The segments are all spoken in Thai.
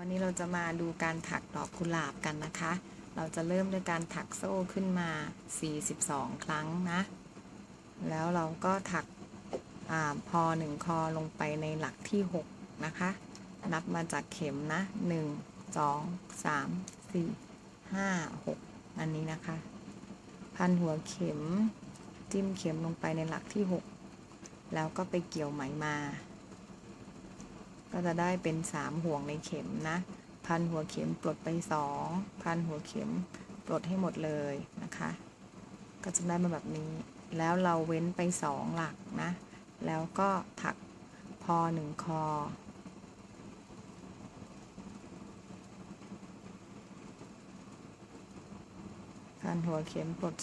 วันนี้เราจะมาดูการถักดอกกุหลาบกันนะคะ เราจะเริ่มด้วยการถักโซ่ขึ้นมา 42 ครั้งนะ แล้วเราก็ถักอพอหนึ่งคอลงไปในหลักที่ 6 นะคะ นับมาจากเข็มนะ 1 2 3 4 5 6 อันนี้นะคะ พันหัวเข็มจิ้มเข็มลงไปในหลักที่ 6 แล้วก็ไปเกี่ยวไหมมา ก็จะได้เป็น 3 ห่วงในเข็มนะ พันหัวเข็มปลดไป 2 พันหัวเข็มปลดให้หมดเลยนะคะ ก็จะได้มาแบบนี้ แล้วเราเว้นไป 2 หลักนะ แล้วก็ถักพอ 1 คอ พันหัวเข็มปลด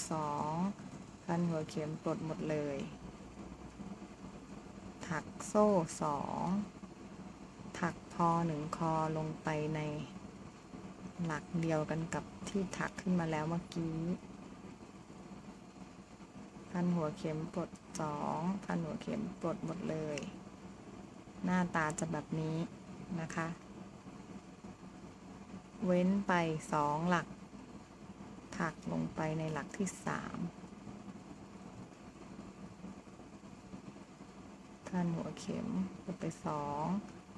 2 พันหัวเข็มปลดหมดเลย ถักโซ่ 2 ถักพอหนึ่งคอลงไปในหลักเดียวกันกับที่ถักขึ้นมาแล้วเมื่อกี้พันหัวเข็มปลดสองพันหัวเข็มปลดหมดเลย หน้าตาจะแบบนี้นะคะ เว้นไปสองหลัก ถักลงไปในหลักที่สามพันหัวเข็มปลดไปสอง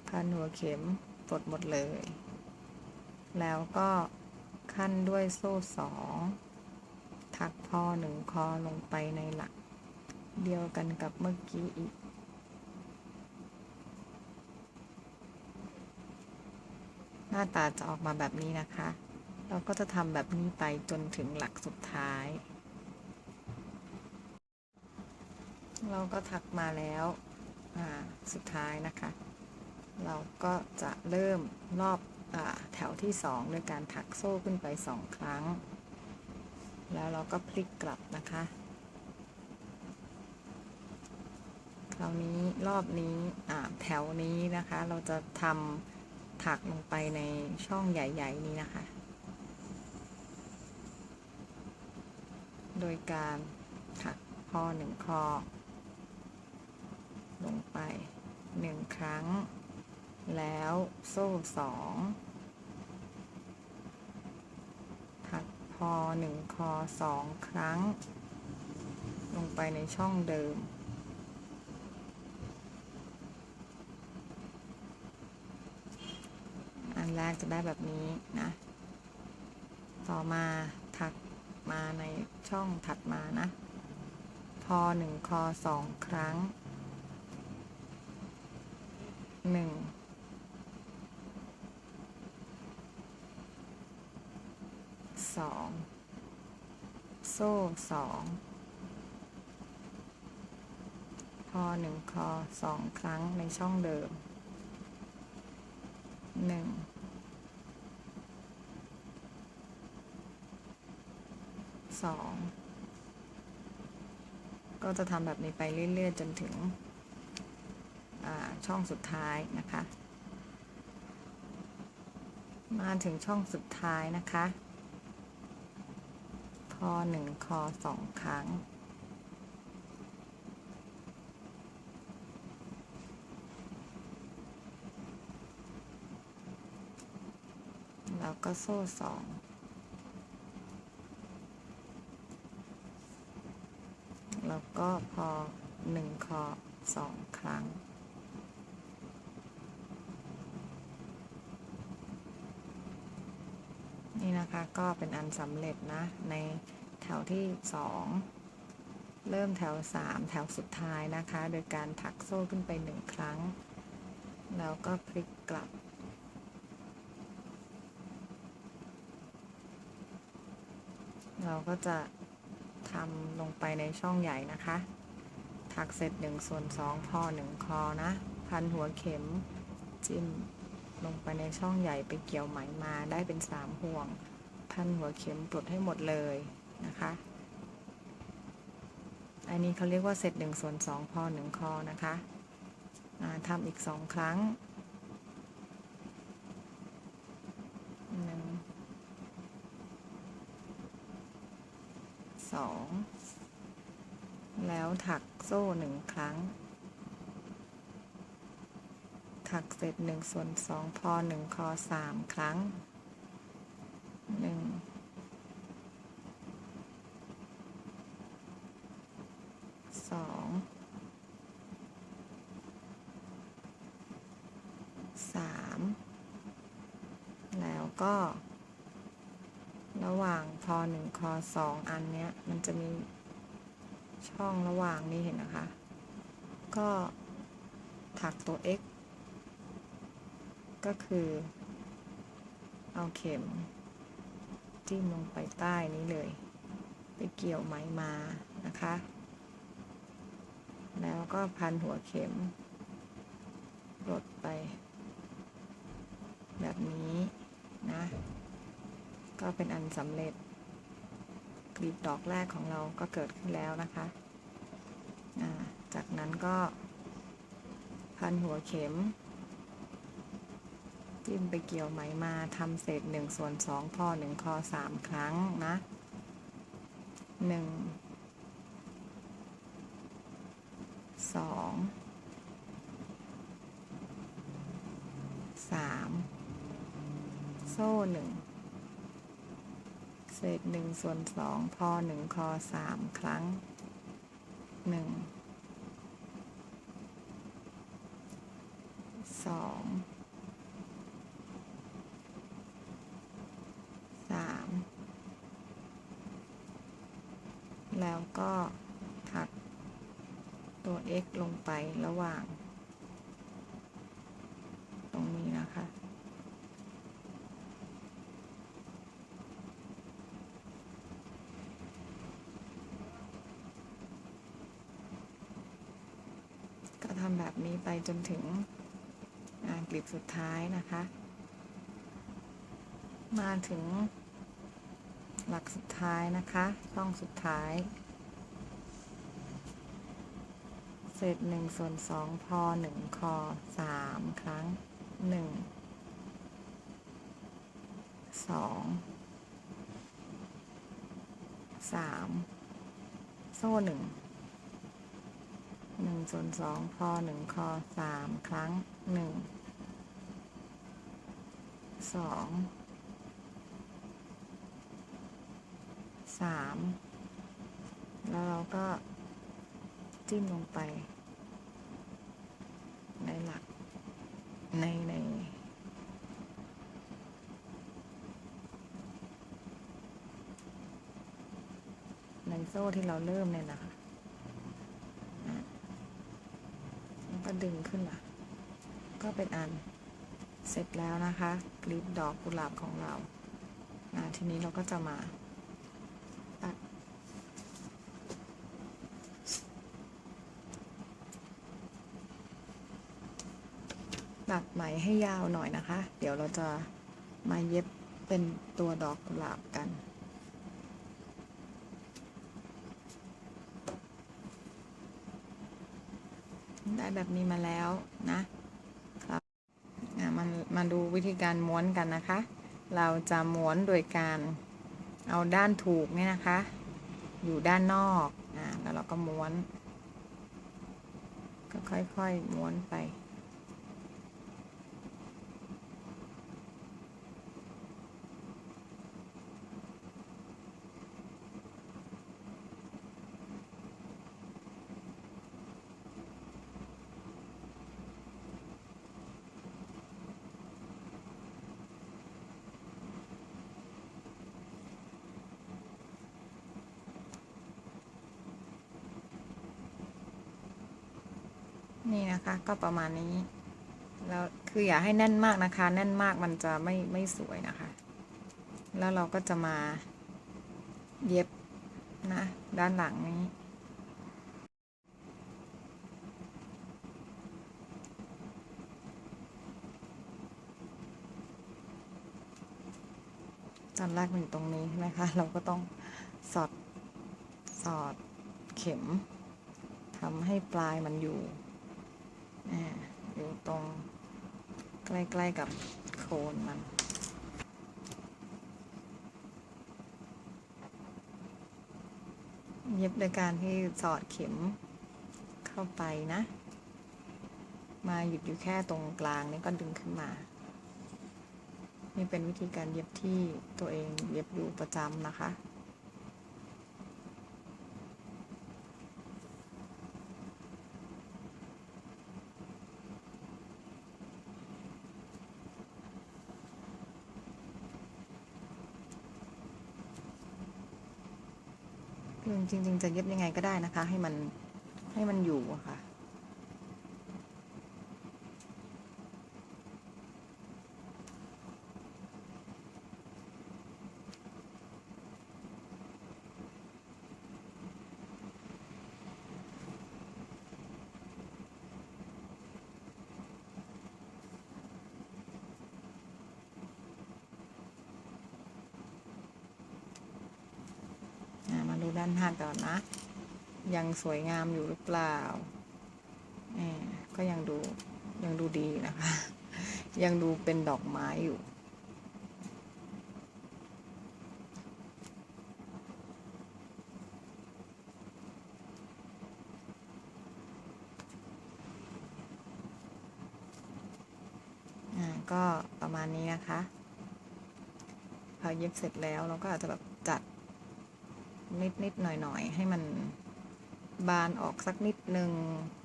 พันหัวเข็มปลดหมดเลย แล้วก็ขั้นด้วยโซ่สองถักพอหนึ่งคอลงไปในหลัก เดียวกันกับเมื่อกี้อีก หน้าตาจะออกมาแบบนี้นะคะ เราก็จะทำแบบนี้ไปจนถึงหลักสุดท้าย เราก็ถักมาแล้วสุดท้ายนะคะ เราก็จะเริ่มรอบอแถวที่2ด้วยการถักโซ่ขึ้นไป 2 ครั้ง แล้วเราก็พลิกกลับนะคะ คราวนี้รอบนี้แถวนี้นะคะ เราจะทำถักลงไปในช่องใหญ่ ๆ นี้นะคะ โดยการถักพอหนึ่งคอลงไปหนึ่งครั้ง แล้วโซ่สองถักพอหนึ่งคอสองครั้ง ลงไปในช่องเดิม อันแรกจะได้แบบนี้นะ ต่อมาถักมาในช่องถัดมานะ พอหนึ่งคอสองครั้งหนึ่ง สองโซ่สองพอหนึ่งคอสองครั้งในช่องเดิมหนึ่งสองก็จะทำแบบนี้ไปเรื่อย ๆ จนถึงช่องสุดท้ายนะคะ มาถึงช่องสุดท้ายนะคะ พอหนึ่งคอสองครั้ง แล้วก็โซ่สองแล้วก็พอหนึ่งคอสองครั้ง นี่นะคะก็เป็นอันสำเร็จนะในแถวที่สองเริ่มแถวสามแถวสุดท้ายนะคะ โดยการถักโซ่ขึ้นไปหนึ่งครั้ง แล้วก็พลิกกลับ เราก็จะทำลงไปในช่องใหญ่นะคะ ถักเสร็จ1ส่วน2พอ1คอนะ พันหัวเข็มจิ้ม ลงไปในช่องใหญ่ไปเกี่ยวไหมมาได้เป็น 3 ห่วง พันหัวเข็มปลดให้หมดเลยนะคะ อันนี้เขาเรียกว่าเสร็จ1ส่วน2พอ1คอนะคะทำอีก 2 ครั้งหนึ่งสองแล้วถักโซ่หนึ่งครั้ง ถักเสร็จหนึ่งส่วนสองพอหนึ่งคอสามครั้งหนึ่งสองสามแล้วก็ ระหว่างพอหนึ่งคอสองอันเนี้ย มันจะมีช่องระหว่างนี้เห็นนะคะ ก็ถักตัว x ก็คือ เอาเข็มจิ้มลงไปใต้นี้เลย ไปเกี่ยวไหมมานะคะ แล้วก็พันหัวเข็มลดไป แบบนี้นะ ก็เป็นอันสำเร็จกลีบดอกแรกของเราก็เกิดขึ้นแล้วนะคะ จากนั้นก็พันหัวเข็ม จิ้มไปเกี่ยวไหมมาทำเศษหนึ่งส่วนสองพอหนึ่งคอสามครั้งนะหนึ่งสองสามโซ่หนึ่งเศษหนึ่งส่วนสองพอหนึ่งคอสามครั้งหนึ่งสองสาม แล้วก็ถักตัว x ลงไประหว่าง ตรงนี้นะคะ ก็ทำแบบนี้ไปจนถึงงานกลีบสุดท้ายนะคะ มาถึง หลักสุดท้ายนะคะช่องสุดท้าย เศษหนึ่งส่วนสองพอหนึ่งคอสามครั้งหนึ่งสองสามโซ่หนึ่งหนึ่งส่วนสองพอหนึ่งคอสามครั้งหนึ่งสอง สามแล้วเราก็จิ้มลงไป ในหลัก ในในในโซ่ที่เราเริ่มเนี่ยนะคะแล้วก็ดึงขึ้นมา ก็เป็นอันเสร็จแล้วนะคะกลีบดอกกุหลาบของเราอ่าทีนี้เราก็จะมา ตัดไหมให้ยาวหน่อยนะคะ เดี๋ยวเราจะมาเย็บเป็นตัวดอกกุหลาบกัน ได้แบบนี้มาแล้วนะครับอะมันมาดูวิธีการม้วนกันนะคะ เราจะม้วนโดยการเอาด้านถูกเนี่ยนะคะ อยู่ด้านนอกอะแล้วเราก็ม้วน ก็ค่อยๆม้วนไป นี่นะคะก็ประมาณนี้ แล้วคืออย่าให้แน่นมากนะคะ แน่นมากมันจะไม่ไม่สวยนะคะ แล้วเราก็จะมาเย็บนะด้านหลังนี้ตอนแรกมันอยู่ตรงนี้ใช่ไหมคะ เราก็ต้องสอดสอดเข็มทำให้ปลายมันอยู่ อยู่ตรงใกล้ ๆ กับโคนมันเย็บโดยการที่สอดเข็มเข้าไปนะ มาหยุดอยู่แค่ตรงกลางนี่ก็ดึงขึ้นมา นี่เป็นวิธีการเย็บที่ตัวเองเย็บอยู่ประจำนะคะ คือจริง ๆ จะเย็บยังไงก็ได้นะคะ ให้มันให้มันอยู่อะค่ะ ดูด้านหน้าก่อนนะ ยังสวยงามอยู่หรือเปล่าแหมก็ยังดูยังดูดีนะคะ ยังดูเป็นดอกไม้อยู่อ่าก็ประมาณนี้นะคะ พอเย็บเสร็จแล้วเราก็อาจจะแบบจัด นิดนิดหน่อยหน่อยๆให้มันบานออกสักนิดนึง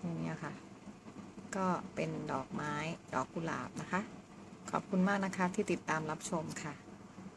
อย่างเงี้ยค่ะ ก็เป็นดอกไม้ดอกกุหลาบนะคะ ขอบคุณมากนะคะที่ติดตามรับชมค่ะ